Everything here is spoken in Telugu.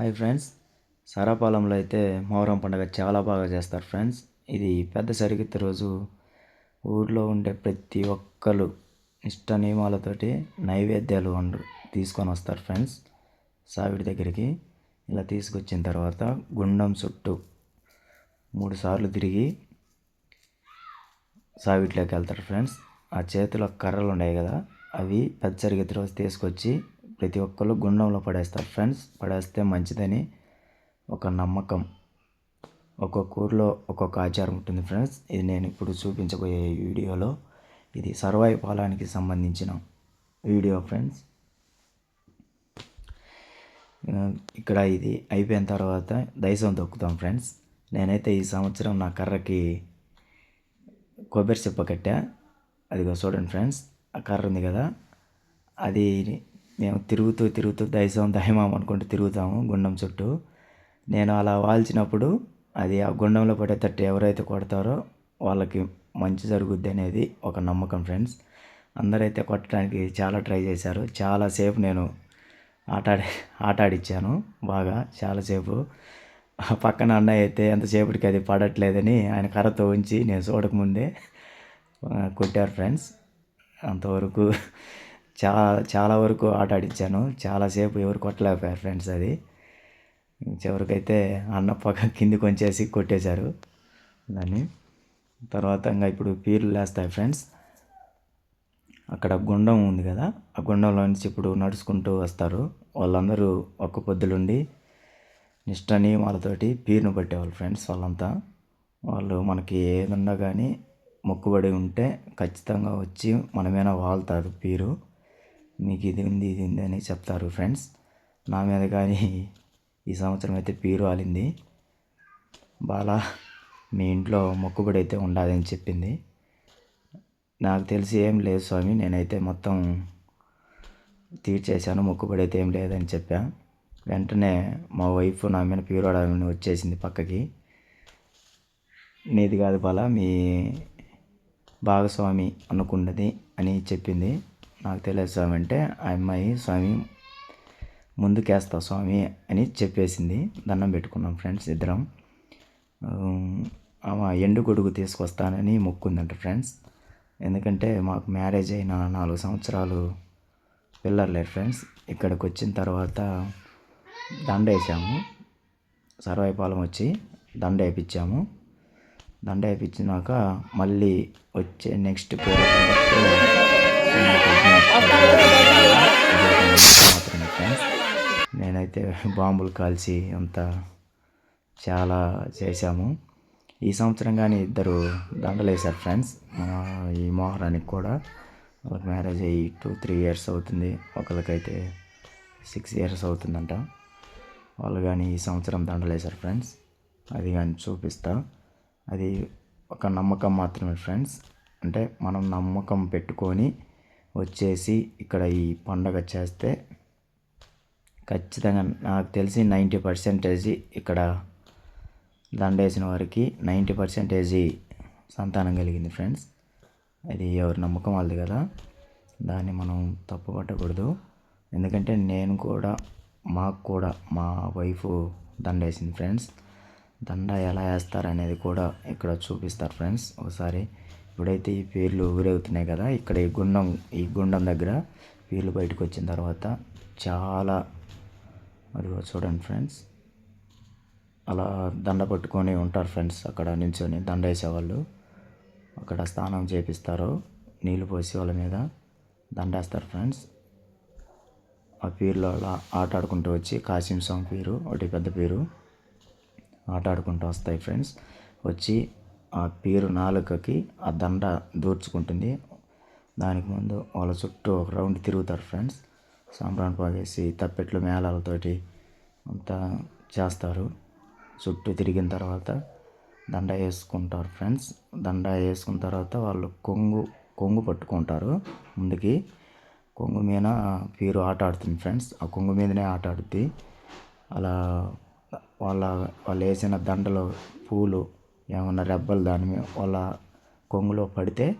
Hi friends. సారాపాలెంలో అయితే మొహరం పండుగ చాలా బాగా చేస్తారు ఫ్రెండ్స్. ఇది పెద్ద సరిగిత్త రోజు. ఊర్లో ఉండే ప్రతి ఒక్కరు ఇష్ట నియమాలతోటి నైవేద్యాలు వండు తీసుకొని వస్తారు ఫ్రెండ్స్. సావిడి దగ్గరికి ఇలా తీసుకొచ్చిన తర్వాత గుండం చుట్టూ మూడు సార్లు తిరిగి సావిట్లోకి వెళ్తారు ఫ్రెండ్స్. ఆ చేతిలో కర్రలు ఉన్నాయి కదా అవి పెద్ద సరిగిత్త రోజు తీసుకొచ్చి ప్రతి ఒక్కరు గుండంలో పడేస్తారు. ఫ్రెండ్స్ పడేస్తే మంచిదని ఒక నమ్మకం. ఒక్కొక్క ఊర్లో ఒక్కొక్క ఆచారం ఉంటుంది ఫ్రెండ్స్. ఇది నేను ఇప్పుడు చూపించబోయే వీడియోలో ఇది సర్వాయి పాలానికి సంబంధించిన వీడియో ఫ్రెండ్స్. ఇక్కడ ఇది అయిపోయిన తర్వాత దైసం తొక్కుతాం ఫ్రెండ్స్. నేనైతే ఈ సంవత్సరం నా కర్రకి కొబ్బరి చెప్ప కట్టా. అదిగో చూడండి ఫ్రెండ్స్ ఆ కర్ర ఉంది కదా. అది మేము తిరుగుతూ తిరుగుతూ దైసం దైమాం అనుకుంటూ తిరుగుతాము గుండం చుట్టూ. నేను అలా వాల్చినప్పుడు అది ఆ గుండంలో పడేటట్టు ఎవరైతే కొడతారో వాళ్ళకి మంచి జరుగుద్ది అనేది ఒక నమ్మకం ఫ్రెండ్స్. అందరైతే కొట్టడానికి చాలా ట్రై చేశారు. చాలాసేపు నేను ఆటాడి ఆటాడిచ్చాను బాగా చాలాసేపు పక్కన అన్నయ్య అయితే ఎంతసేపటికి అది పడట్లేదని ఆయన కర్రతో ఉంచి నేను చూడకముందే కొట్టారు ఫ్రెండ్స్. అంతవరకు చాలా చాలా వరకు ఆట ఆడించాను చాలాసేపు ఎవరు కొట్టలేకపోయారు ఫ్రెండ్స్ అది. చివరికైతే అన్న పక్క కిందికి కొంచేసి కొట్టేశారు దాన్ని తర్వాత ఇంకా ఇప్పుడు పీర్లు లేస్తాయి ఫ్రెండ్స్. అక్కడ గుండం ఉంది కదా ఆ గుండంలో నుంచి ఇప్పుడు నడుచుకుంటూ వస్తారు. వాళ్ళందరూ ఒక్క పొద్దులుండి నిష్ట నియమాలతోటి పీరును పట్టేవాళ్ళు ఫ్రెండ్స్ వాళ్ళంతా. వాళ్ళు మనకి ఏదన్నా కానీ మొక్కుబడి ఉంటే ఖచ్చితంగా వచ్చి మనమేనా వాళ్తారు పీరు. మీకు ఇది ఉంది ఇది ఉంది అని చెప్తారు ఫ్రెండ్స్. నా మీద కానీ ఈ సంవత్సరం అయితే పీరు వాలింది బాలా మీ ఇంట్లో మొక్కుబడి అయితే ఉండాలని చెప్పింది. నాకు తెలిసి ఏం లేదు స్వామి నేనైతే మొత్తం తీర్చేశాను మొక్కుబడి అయితే ఏం లేదని చెప్పా. వెంటనే మా వైఫ్ నా మీద పీరోడాలని వచ్చేసింది పక్కకి. నీది కాదు బాలా మీ భాగస్వామి అనుకున్నది అని చెప్పింది. నాకు తెలియదు స్వామి అంటే ఆ అమ్మాయి స్వామి ముందుకేస్తా స్వామి అని చెప్పేసింది. దండం పెట్టుకున్నాం ఫ్రెండ్స్ ఇద్దరం. ఆమె ఎండు గొడుగు తీసుకొస్తానని మొక్కుందంట ఫ్రెండ్స్. ఎందుకంటే మాకు మ్యారేజ్ అయిన నాలుగు సంవత్సరాలు పిల్లలు లేరు ఫ్రెండ్స్. ఇక్కడికి వచ్చిన తర్వాత దండ వేసాము సర్వాయిపాలెం వచ్చి దండ వేయించాము దండ వేయించినాక మళ్ళీ వచ్చే నెక్స్ట్ పేరు అయితే బాంబులు కాల్చి అంత చాలా చేశాము. ఈ సంవత్సరం కానీ ఇద్దరు దండలు వేశారు ఫ్రెండ్స్ ఈ మోహరానికి కూడా వాళ్ళకి మ్యారేజ్ అయ్యి టూ త్రీ ఇయర్స్ అవుతుంది. ఒకరికైతే సిక్స్ ఇయర్స్ అవుతుందంట. వాళ్ళు కానీ ఈ సంవత్సరం దండలు వేశారు ఫ్రెండ్స్. అది కానీ చూపిస్తా. అది ఒక నమ్మకం మాత్రమే ఫ్రెండ్స్. అంటే మనం నమ్మకం పెట్టుకొని వచ్చేసి ఇక్కడ ఈ పండగ చేస్తే ఖచ్చితంగా నాకు తెలిసి నైంటీ పర్సెంటేజీ ఇక్కడ దండేసిన వారికి నైంటీ పర్సెంటేజీ సంతానం కలిగింది ఫ్రెండ్స్. అది ఎవరి నమ్మకం వాళ్ళది కదా. దాన్ని మనం తప్పు పట్టకూడదు. ఎందుకంటే నేను కూడా మాకు కూడా మా వైఫ్ దండేసింది ఫ్రెండ్స్. దండ ఎలా వేస్తారనేది కూడా ఇక్కడ చూపిస్తారు ఫ్రెండ్స్. ఒకసారి ఇప్పుడైతే ఈ పేర్లు ఊరేగుతున్నాయి కదా ఇక్కడ ఈ గుండం ఈ గుండం దగ్గర పేర్లు బయటకు వచ్చిన తర్వాత చాలా అదిగో చూడండి ఫ్రెండ్స్. అలా దండ పట్టుకొని ఉంటారు ఫ్రెండ్స్ అక్కడ నిల్చొని దండ వేసేవాళ్ళు. అక్కడ స్నానం చేపిస్తారు నీళ్ళు పోసి వాళ్ళ మీద దండ వేస్తారు ఫ్రెండ్స్. ఆ పీర్లో అలా ఆట ఆడుకుంటూ వచ్చి కాసిం స్వామి పీరు ఒకటి పెద్ద పీరు ఆట ఆడుకుంటూ వస్తాయి ఫ్రెండ్స్. వచ్చి ఆ పీరు నాలుకకి ఆ దండ దూర్చుకుంటుంది. దానికి ముందు వాళ్ళ చుట్టూ ఒక రౌండ్ తిరుగుతారు ఫ్రెండ్స్. సాంబ్రాన్ పోసేసి తప్పెట్లు మేళాలతోటి అంతా చేస్తారు. చుట్టూ తిరిగిన తర్వాత దండ వేసుకుంటారు ఫ్రెండ్స్. దండ వేసుకున్న తర్వాత వాళ్ళు కొంగు కొంగు పట్టుకుంటారు ముందుకి. కొంగు మీద పీరు ఆట ఆడుతుంది ఫ్రెండ్స్. ఆ కొంగు మీదనే ఆట ఆడుద్ది. అలా వాళ్ళ వాళ్ళు వేసిన దండలో పూలు ఏమన్నా రెబ్బలు దాని మీద వాళ్ళ కొంగులో పడితే